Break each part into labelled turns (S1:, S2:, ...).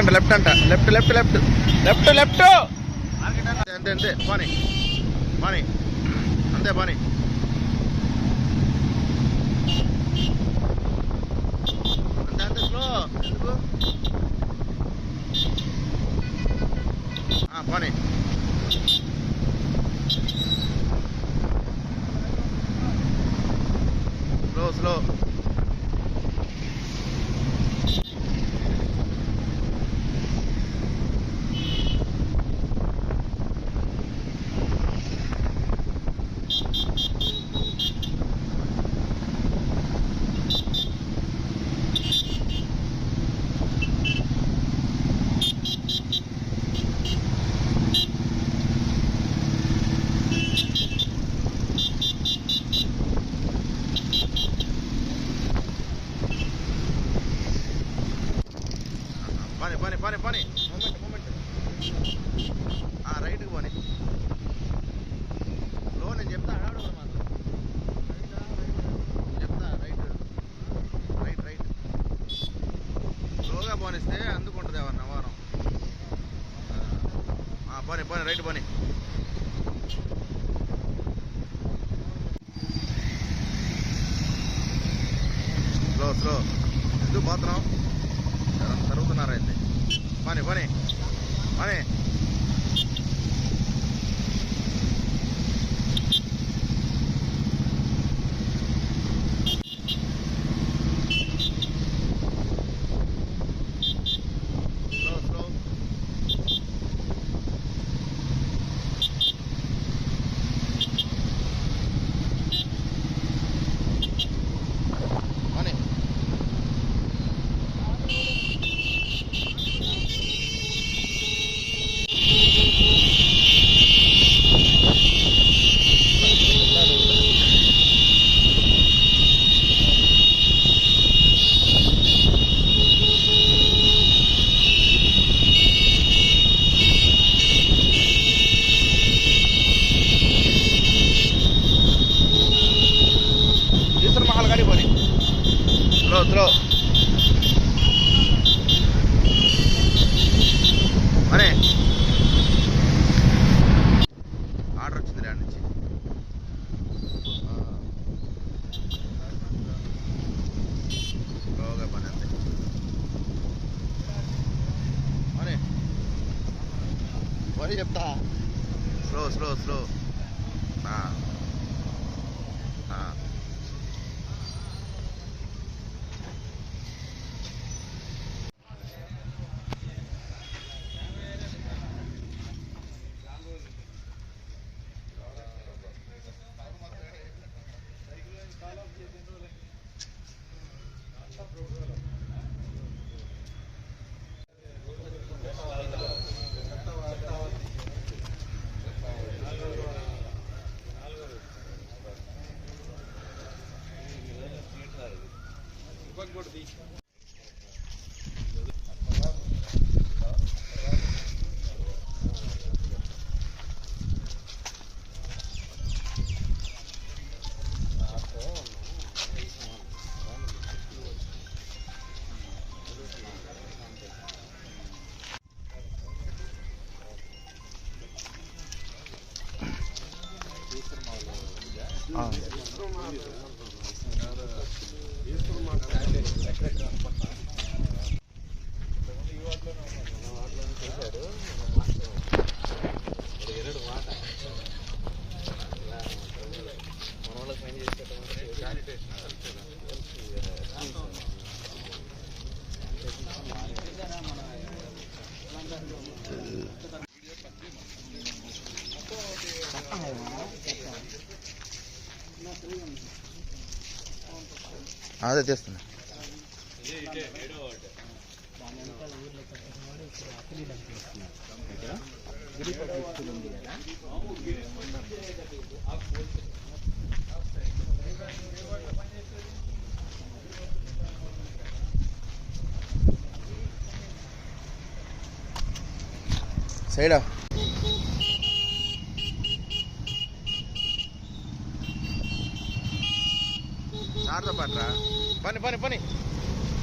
S1: అంట లెఫ్ట్ అంట. Left left left left left అంతే అంతే. పోనీ పోనీ అంతే పోనీ అంతే అంతే స్లో ఎందుకు? పోనీ స్లో స్లో పని పని పని పని మూమెంట్ మూమెంట్ రైట్కి పోనీ లో నేను చెప్తా అడాడు మాత్రం చెప్తా రైట్ రైట్ రైట్ స్లోగా పోనిస్తే అందుకుంటుంది ఎవరిని వారం పోనీ పోనీ రైట్ పోనీ. స్లో స్లో ఎందుకు పోతున్నాం తరుగుతున్నారైతే పని పని పని స్లో స్లో పని ఈశ్వర మహల్ గాడి పోని స్లో స్లో అనే ఆర్డర్ వచ్చింది దాని నుంచి స్లోగా పని అంతే అనే మరి చెప్తా స్లో స్లో అదే తెస్తున్నా సైడా? పని పని పని.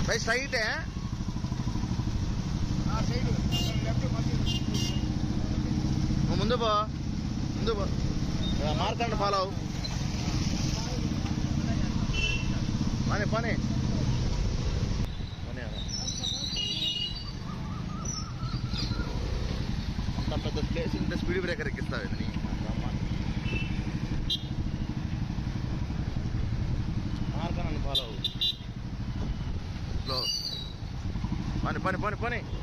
S1: బై స్ట్రైటే ముందు బా ముందు పో. మార్కండి ఫాలో పని పని. పని అంత పెద్ద ప్లేస్ ఇంత స్పీడ్ బ్రేకర్ ఎక్కిస్తావు
S2: 20.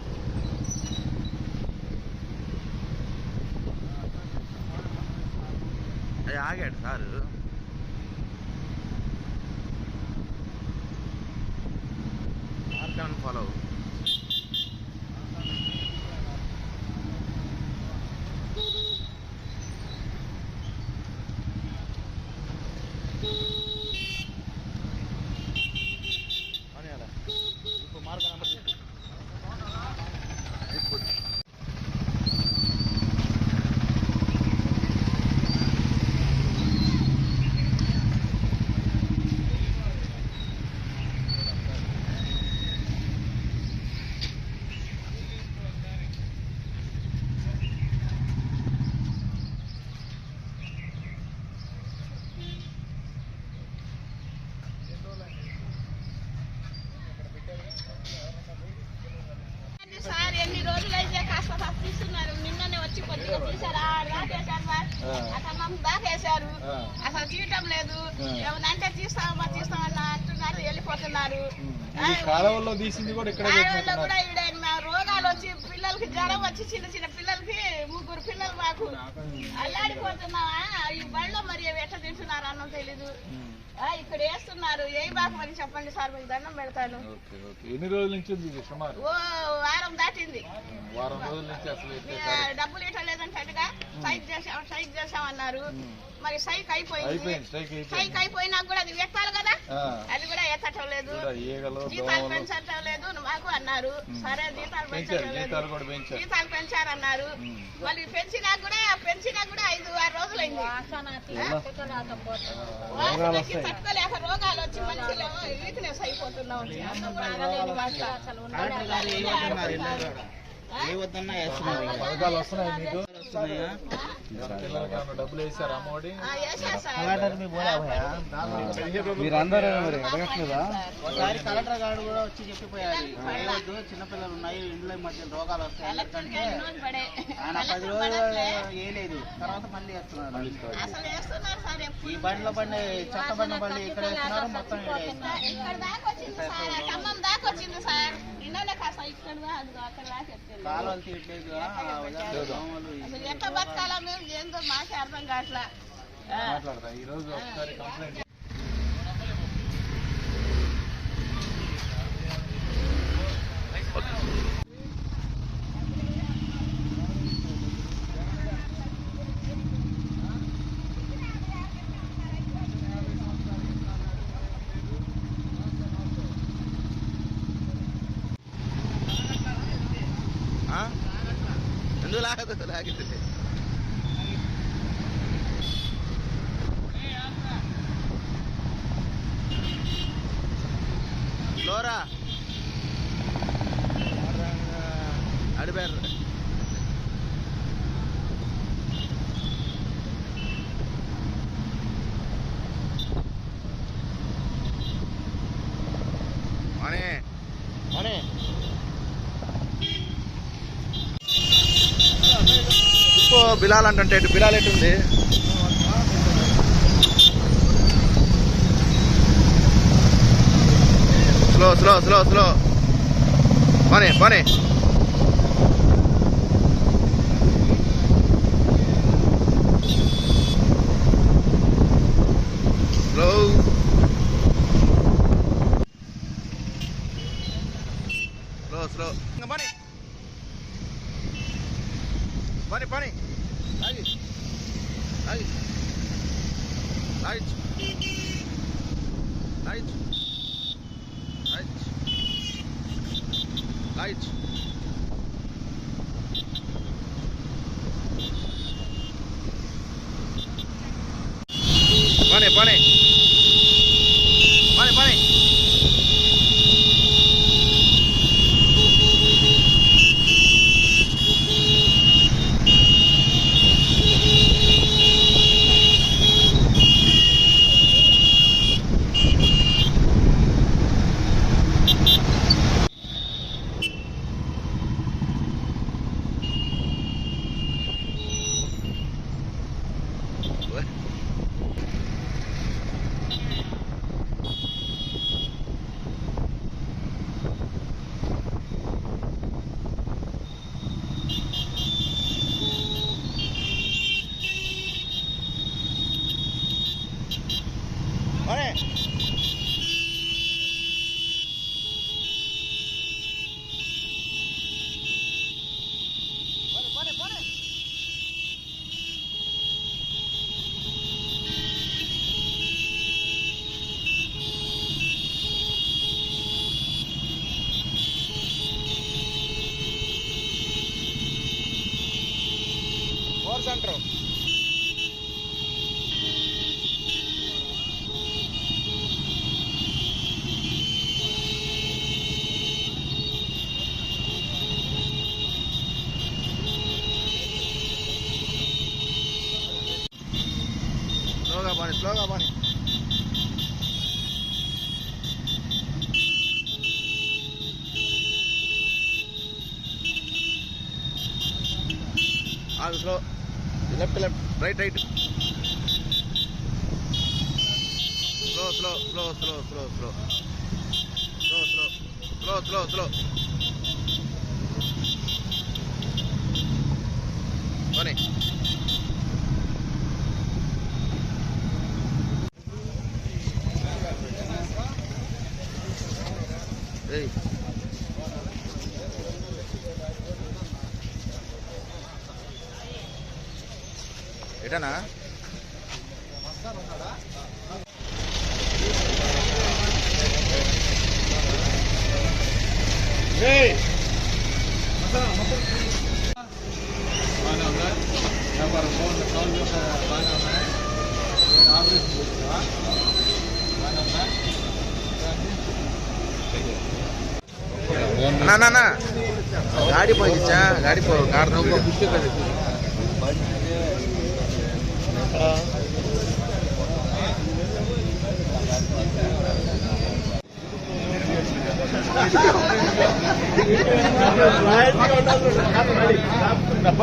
S2: తీసింది కూడా ఇక్కడే
S3: రోగాలు వచ్చి పిల్లలకి జ్వరం వచ్చి చిన్న చిన్న పిల్లలకి ముగ్గురు పిల్లలు మాకు అల్లాడిపోతున్నావా? ఈ బళ్ళో మరి ఎట్ట తింటున్నారు అన్నం తెలీదు. ఆ, ఇక్కడ వేస్తున్నారు. ఏ బాకమని చెప్పండి సార్ మీకు దండం పెడతాను.
S2: Okay okay. ఎన్ని రోజుల నుంచి ఉంది ఇది సుమారు?
S3: ఓ వారం దాటింది.
S2: వారం రోజుల నుంచి.
S3: డబ్బులు ఇవ్వలేదంటగా సైక్ చేసాం సైక్ చేసామన్నారు. మరి సైక్ అయిపోయింది. సైక్ అయిపోయినా కూడా అది పెట్టాలి కదా? అది కూడా ఎత్తటం లేదు. జీతాలు పెంచటం లేదు మాకు అన్నారు. సరే జీతాలు
S2: పెంచారు
S3: పెంచటం లేదు.
S2: జీతాలు కూడా పెంచారు.
S3: జీతాలు పెంచారన్నారు. మళ్ళీ పెంచినా కూడా పెంచినా కూడా ఐదు ఆరు రోజులైంది. తట్టుకోలేక రోగాలు వచ్చి మనుషులు వీక్నెస్ అయిపోతున్నాం?
S2: పథకాలు వస్తున్నాయి. మీకు డబ్బులు వేసారు
S3: సార్.
S2: మీరందరూ మరి అడగట్లేదా?
S4: ఒకసారి కలెక్టర్ గారు కూడా వచ్చి చెప్పిపోయారు. చిన్నపిల్లలు ఉన్నాయి ఇంట్లో మధ్య రోగాలు వస్తాయి ఆయన పది రోజులు. వేయలేదు. తర్వాత మళ్ళీ వేస్తున్నారు.
S3: అసలు వేస్తున్నారు సార్ ఎప్పుడు?
S4: ఈ బండ్ల బండి చెత్త బండ్ల బండి ఇక్కడ వేస్తున్నారు. మొత్తం. కాలువలు తీయట్లేదు
S3: అసలు ఎట్లా బతకాలా మేము ఏందో మాకే అర్థం కావట్లా. ఆ.
S2: మాట్లాడతా ఈ రోజు ఒకసారి కంప్లైంట్
S1: బిలాల్ అంటే ఇటు బిలాల్ ఎటు స్లో స్లో స్లో స్లో పని పని స్లో స్లో స్లో పని పని పని Light. Light. Light. Light. Light. Light. Bunny, bunny. đây
S5: এটা না వ్యాపారం బాగుంది కాల్ చేసిన బాగానే ఉన్నాయి ఆపరేషన్ చేస్తావా
S1: ना ना
S2: ಅಣ್ಣ ಅಣ್ಣ ಗಾಡಿ ಬಂದಿಚ್ಚ ಗಾಡಿ ಕಾರ್ ನೋವು ಡಬ್ಬ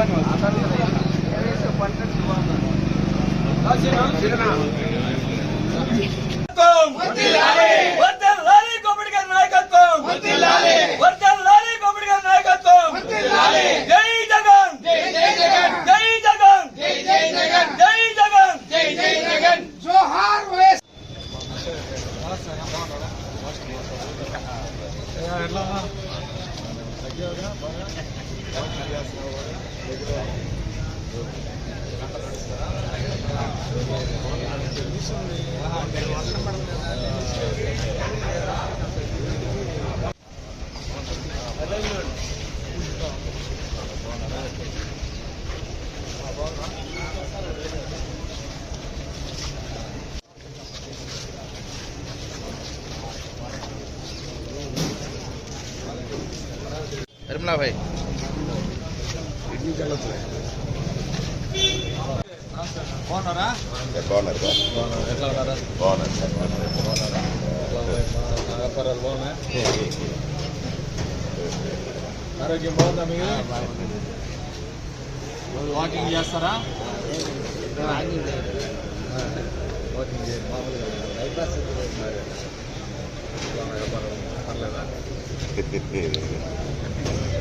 S2: अपना भाई ఆరోగ్యం బాగుందా మీరు వాకింగ్ చేస్తారా వాకింగ్ చేయాలి
S5: బైపాస్
S1: పర్లేదా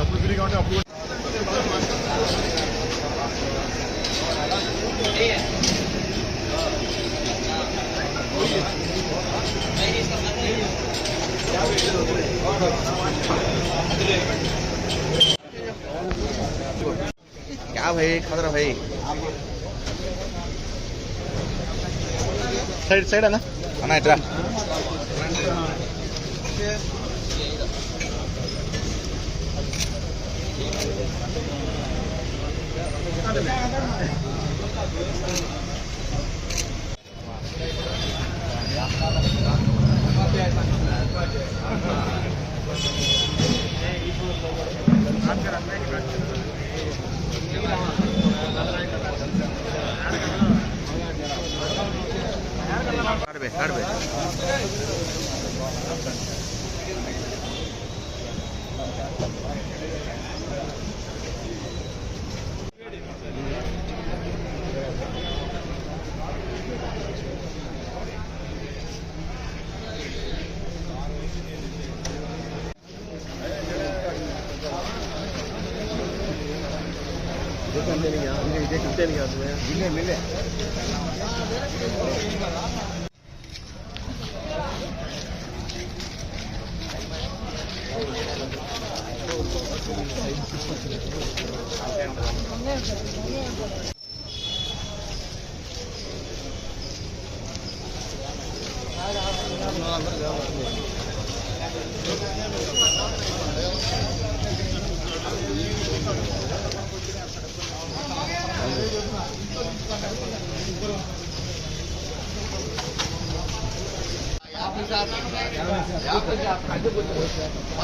S1: అప్పుడు
S5: ఫ్రీగా
S1: ఉంటే
S5: అప్పుడు भाई खतरा
S1: भाई
S5: ಸೈಡ್ ಸೈಡ್ ಅಣ್ಣ ಅಣ್ಣ ಇದ್ರ ಆತರ ಆಡ್ಬೇಕು బాగుందా మీకు రోజు వాకింగ్ చేస్తారా వాకింగ్ చేయండి మామూలుగా బైపాస్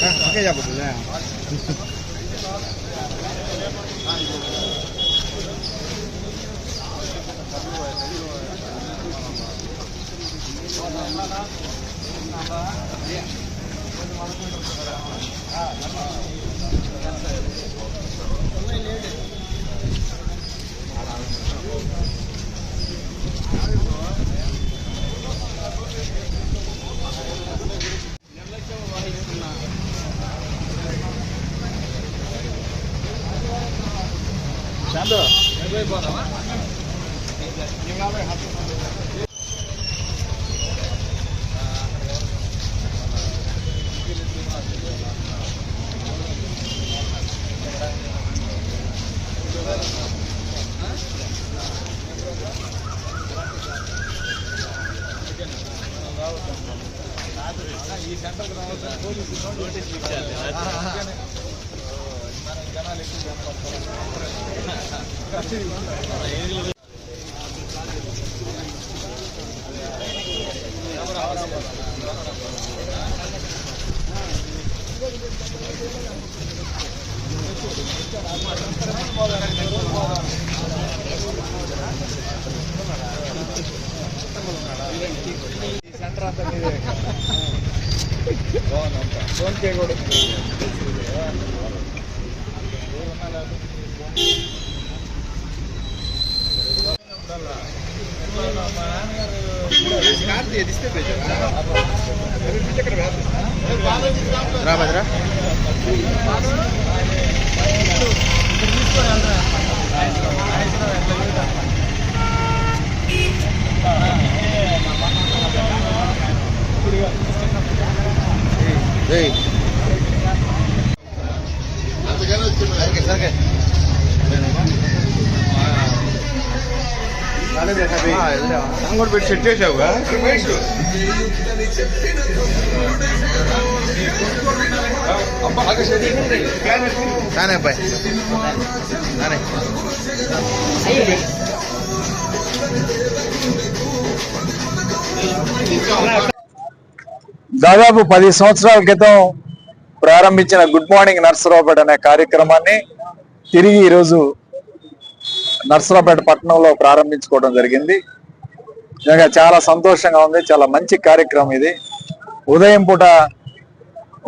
S1: হ্যাঁ আগে যাবো তো হ্যাঁ হ্যাঁ రా much. సరిగ్గా, సరిగ్గా. ఆ, వెళ్ళావా? సాంగ్ కూడా పెట్టి సెట్ చేసావుగా నానే అబ్బాయి నానే
S6: దాదాపు పది సంవత్సరాల క్రితం ప్రారంభించిన గుడ్ మార్నింగ్ నర్సరావుపేట అనే కార్యక్రమాన్ని తిరిగి ఈరోజు నర్సరావుపేట పట్టణంలో ప్రారంభించుకోవడం జరిగింది. నిజంగా చాలా సంతోషంగా ఉంది. చాలా మంచి కార్యక్రమం ఇది. ఉదయం పూట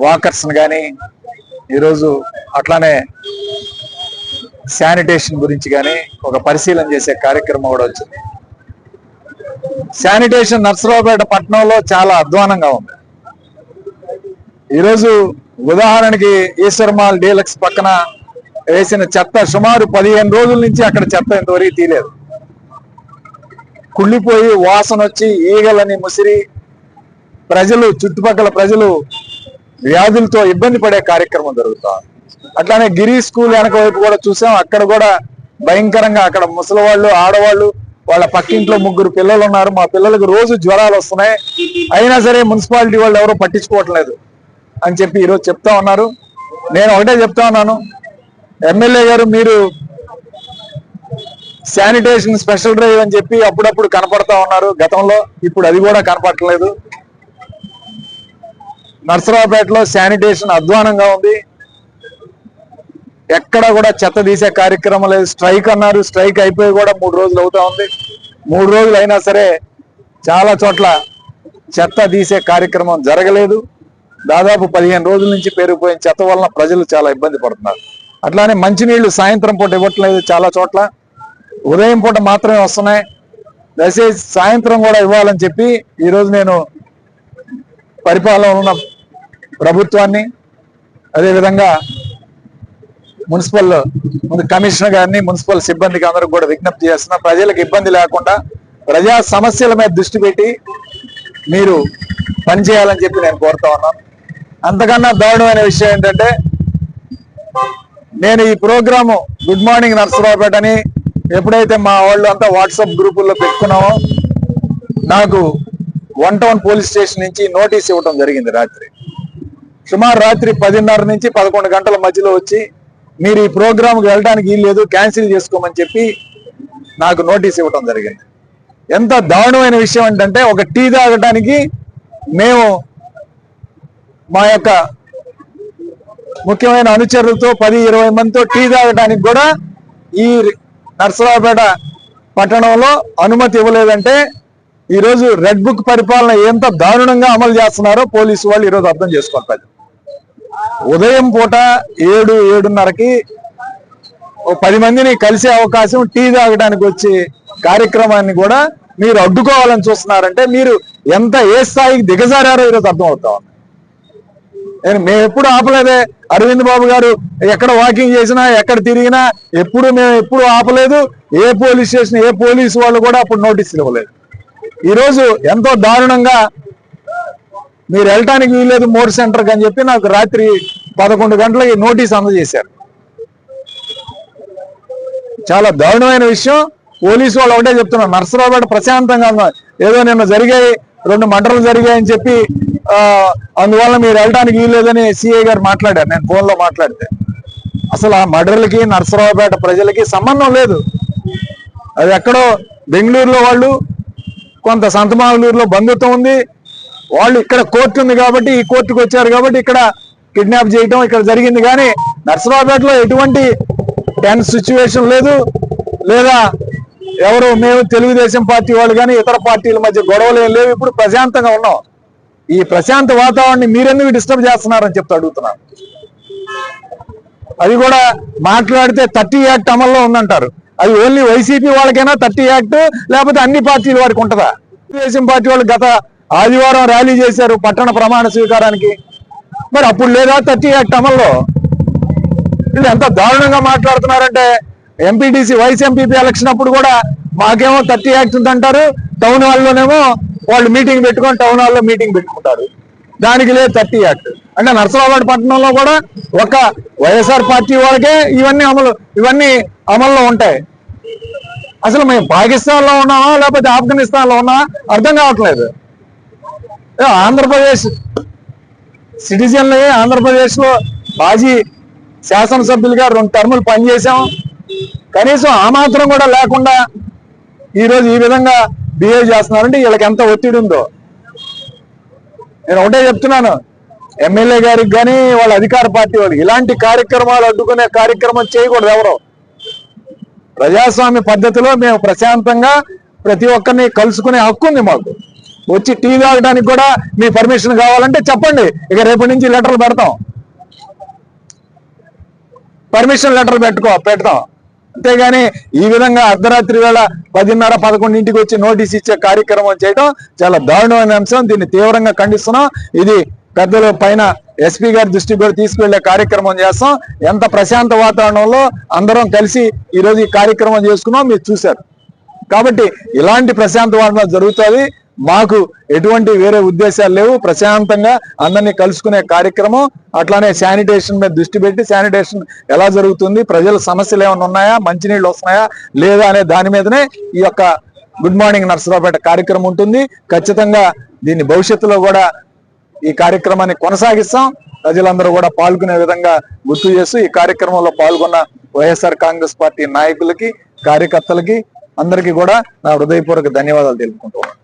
S6: వాకర్స్ని కానీ ఈరోజు అట్లానే శానిటేషన్ గురించి కానీ ఒక పరిశీలన చేసే కార్యక్రమం కూడా వచ్చింది. శానిటేషన్ నర్సరావుపేట పట్టణంలో చాలా అధ్వానంగా ఉంది. ఈరోజు ఉదాహరణకి ఈశ్వర్మాల్ డీలక్స్ పక్కన వేసిన చెత్త సుమారు పదిహేను రోజుల నుంచి అక్కడ చెత్త ఇంతవరకు తీయలేదు. కుళ్ళిపోయి వాసన వచ్చి ఈగలని ముసిరి ప్రజలు చుట్టుపక్కల ప్రజలు వ్యాధులతో ఇబ్బంది పడే కార్యక్రమం జరుగుతా అట్లానే గిరి స్కూల్ వెనక వైపు కూడా చూసాం. అక్కడ కూడా భయంకరంగా అక్కడ ముసలి వాళ్ళు ఆడవాళ్ళు వాళ్ళ పక్కింట్లో ముగ్గురు పిల్లలు ఉన్నారు. మా పిల్లలకు రోజు జ్వరాలు వస్తున్నాయి. అయినా సరే మున్సిపాలిటీ వాళ్ళు ఎవరో పట్టించుకోవట్లేదు. అని చెప్పి ఈరోజు చెప్తా ఉన్నారు. నేను ఒకటే చెప్తా ఉన్నాను. ఎమ్మెల్యే గారు మీరు శానిటేషన్ స్పెషల్ డ్రైవ్ అని చెప్పి అప్పుడప్పుడు కనపడతా ఉన్నారు గతంలో. ఇప్పుడు అది కూడా కనపడట్లేదు. నర్సరావుపేటలో శానిటేషన్ అధ్వానంగా ఉంది. ఎక్కడ కూడా చెత్త తీసే కార్యక్రమం లేదు. స్ట్రైక్ అన్నారు. స్ట్రైక్ అయిపోయి కూడా మూడు రోజులు అవుతా ఉంది. మూడు రోజులు అయినా సరే చాలా చోట్ల చెత్త తీసే కార్యక్రమం జరగలేదు. దాదాపు పదిహేను రోజుల నుంచి పేరుకుపోయిన చెత్త వలన ప్రజలు చాలా ఇబ్బంది పడుతున్నారు. అట్లానే మంచినీళ్ళు సాయంత్రం పూట ఇవ్వట్లేదు చాలా చోట్ల. ఉదయం పూట మాత్రమే వస్తున్నాయి. దయచేసి సాయంత్రం కూడా ఇవ్వాలని చెప్పి ఈరోజు నేను పరిపాలన ఉన్న ప్రభుత్వాన్ని అదేవిధంగా మున్సిపల్ ముందు కమిషనర్ గారిని మున్సిపల్ సిబ్బందికి అందరికి కూడా విజ్ఞప్తి చేస్తున్నా ప్రజలకు ఇబ్బంది లేకుండా ప్రజా సమస్యల మీద దృష్టి పెట్టి మీరు పనిచేయాలని చెప్పి నేను కోరుతా ఉన్నాను. అంతకన్నా దారుణమైన విషయం ఏంటంటే నేను ఈ ప్రోగ్రాము గుడ్ మార్నింగ్ నర్సరావుపేట అని ఎప్పుడైతే మా వాళ్ళు అంతా వాట్సాప్ గ్రూపుల్లో పెట్టుకున్నామో నాకు వన్ టౌన్ పోలీస్ స్టేషన్ నుంచి నోటీస్ ఇవ్వటం జరిగింది రాత్రి. సుమారు రాత్రి పదిన్నర నుంచి పదకొండు గంటల మధ్యలో వచ్చి మీరు ఈ ప్రోగ్రామ్కి వెళ్ళడానికి వీల్లేదు క్యాన్సిల్ చేసుకోమని చెప్పి నాకు నోటీస్ ఇవ్వటం జరిగింది. ఎంత దారుణమైన విషయం ఏంటంటే ఒక టీ తాగడానికి మేము మా యొక్క ముఖ్యమైన అనుచరులతో పది ఇరవై మందితో టీ తాగడానికి కూడా ఈ నర్సరావుపేట పట్టణంలో అనుమతి ఇవ్వలేదంటే ఈరోజు రెడ్ బుక్ పరిపాలన ఎంత దారుణంగా అమలు చేస్తున్నారో పోలీసు వాళ్ళు ఈరోజు అర్థం చేసుకోవాలి ఉదయం పూట ఏడు ఏడున్నరకి ఓ పది మందిని కలిసే అవకాశం టీ తాగడానికి వచ్చే కార్యక్రమాన్ని కూడా మీరు అడ్డుకోవాలని చూస్తున్నారంటే మీరు ఎంత ఏ స్థాయికి దిగజారారో ఈరోజు అర్థం అవుతా ఉంది. మేము ఎప్పుడు ఆపలేదే. అరవింద్ బాబు గారు ఎక్కడ వాకింగ్ చేసినా ఎక్కడ తిరిగినా ఎప్పుడు మేము ఎప్పుడు ఆపలేదు. ఏ పోలీస్ స్టేషన్ ఏ పోలీసు వాళ్ళు కూడా అప్పుడు నోటీసులు ఇవ్వలేదు. ఈరోజు ఎంతో దారుణంగా మీరు వెళ్ళటానికి వీల్లేదు మోర్ సెంటర్కి అని చెప్పి నాకు రాత్రి పదకొండు గంటలకి నోటీస్ అందజేశారు. చాలా దారుణమైన విషయం. పోలీసు వాళ్ళు ఒకటే చెప్తున్నారు. నర్సరావుపేట ప్రశాంతంగా ఏదో నిన్న జరిగాయి. రెండు మంటలు జరిగాయని చెప్పి అందువల్ల మీరు వెళ్ళడానికి వీల్లేదని సిఐ గారు మాట్లాడారు. నేను ఫోన్లో మాట్లాడితే. అసలు ఆ మర్డర్లకి నర్సరావుపేట ప్రజలకి సంబంధం లేదు. అది ఎక్కడో బెంగళూరులో వాళ్ళు కొంత సంతమాలూరులో బంధుత్వం ఉంది. వాళ్ళు ఇక్కడ కోర్టు ఉంది కాబట్టి ఈ కోర్టుకు వచ్చారు కాబట్టి ఇక్కడ కిడ్నాప్ చేయటం ఇక్కడ జరిగింది. కానీ నర్సరావుపేటలో ఎటువంటి టెన్స్ సిచ్యువేషన్ లేదు. లేదా ఎవరు మేము తెలుగుదేశం పార్టీ వాళ్ళు కానీ ఇతర పార్టీల మధ్య గొడవలు ఏం లేవు. ఇప్పుడు ప్రశాంతంగా ఉన్నాం. ఈ ప్రశాంత వాతావరణాన్ని మీరెందుకు డిస్టర్బ్ చేస్తున్నారని చెప్తే అడుగుతున్నాను. అది కూడా మాట్లాడితే థర్టీ యాక్ట్ అమల్లో ఉందంటారు. అది ఓన్లీ వైసీపీ వాళ్ళకైనా థర్టీ యాక్ట్ లేకపోతే అన్ని పార్టీల వారికి ఉంటుందా? తెలుగుదేశం పార్టీ వాళ్ళు గత ఆదివారం ర్యాలీ చేశారు పట్టణ ప్రమాణ స్వీకారానికి. మరి అప్పుడు లేదా థర్టీ యాక్ట్ అమల్లో? వీళ్ళు ఎంత దారుణంగా మాట్లాడుతున్నారంటే ఎంపీటీసీ వైస్ ఎంపీపీ ఎలక్షన్ అప్పుడు కూడా మాకేమో థర్టీ యాక్ట్ ఉందంటారు. టౌన్ హాల్లోనేమో వాళ్ళు మీటింగ్ పెట్టుకొని టౌన్ హాల్లో మీటింగ్ పెట్టుకుంటారు. దానికి లేదు థర్టీ యాక్ట్. అంటే నర్సరాబాద్ పట్టణంలో కూడా ఒక వైఎస్ఆర్ పార్టీ వాళ్ళకే ఇవన్నీ అమలు ఇవన్నీ అమల్లో ఉంటాయి. అసలు మేము పాకిస్తాన్లో ఉన్నామా లేకపోతే ఆఫ్ఘనిస్తాన్లో ఉన్నామా అర్థం కావట్లేదు. ఆంధ్రప్రదేశ్ సిటిజన్లే ఆంధ్రప్రదేశ్లో మాజీ శాసనసభ్యులుగా రెండు టర్ములు పనిచేసాం కనీసం ఆ మాత్రం కూడా లేకుండా ఈరోజు ఈ విధంగా బిహేవ్ చేస్తున్నారంటే వీళ్ళకి ఎంత ఒత్తిడి ఉందో. నేను ఒకటే చెప్తున్నాను. ఎమ్మెల్యే గారికి కానీ వాళ్ళ అధికార పార్టీ వాళ్ళకి ఇలాంటి కార్యక్రమాలు అడ్డుకునే కార్యక్రమం చేయకూడదు ఎవరు. ప్రజాస్వామ్య పద్ధతిలో మేము ప్రశాంతంగా ప్రతి ఒక్కరిని కలుసుకునే హక్కు ఉంది మాకు. వచ్చి టీ తాగడానికి కూడా మీ పర్మిషన్ కావాలంటే చెప్పండి. ఇక రేపటి నుంచి లెటర్లు పెడతాం. పర్మిషన్ లెటర్ పెట్టుకో పెడతాం. అంతేగాని ఈ విధంగా అర్ధరాత్రి వేళ పదిన్నర పదకొండింటికి వచ్చి నోటీస్ ఇచ్చే కార్యక్రమం చేయడం చాలా దారుణమైన అంశం. దీన్ని తీవ్రంగా ఖండిస్తున్నాం. ఇది పెద్దల పైన ఎస్పీ గారి దృష్టికి కూడా తీసుకువెళ్ళే కార్యక్రమం చేస్తాం. ఎంత ప్రశాంత వాతావరణంలో అందరం కలిసి ఈ రోజు ఈ కార్యక్రమం చేసుకున్నాం మీరు చూశారు. కాబట్టి ఇలాంటి ప్రశాంత వాతావరణం జరుగుతుంది. మాకు ఎటువంటి వేరే ఉద్దేశాలు లేవు. ప్రశాంతంగా అందరినీ కలుసుకునే కార్యక్రమం అట్లానే శానిటేషన్ మీద దృష్టి పెట్టి శానిటేషన్ ఎలా జరుగుతుంది ప్రజల సమస్యలు ఏమైనా ఉన్నాయా మంచినీళ్ళు వస్తున్నాయా లేదా అనే దాని మీదనే ఈ యొక్క గుడ్ మార్నింగ్ నర్సరావుపేట కార్యక్రమం ఉంటుంది. ఖచ్చితంగా దీన్ని భవిష్యత్తులో కూడా ఈ కార్యక్రమాన్ని కొనసాగిస్తాం. ప్రజలందరూ కూడా పాల్గొనే విధంగా గుర్తు చేస్తూ ఈ కార్యక్రమంలో పాల్గొన్న వైఎస్ఆర్ కాంగ్రెస్ పార్టీ నాయకులకి కార్యకర్తలకి అందరికీ కూడా నా హృదయపూర్వక ధన్యవాదాలు తెలుపుకుంటున్నాను.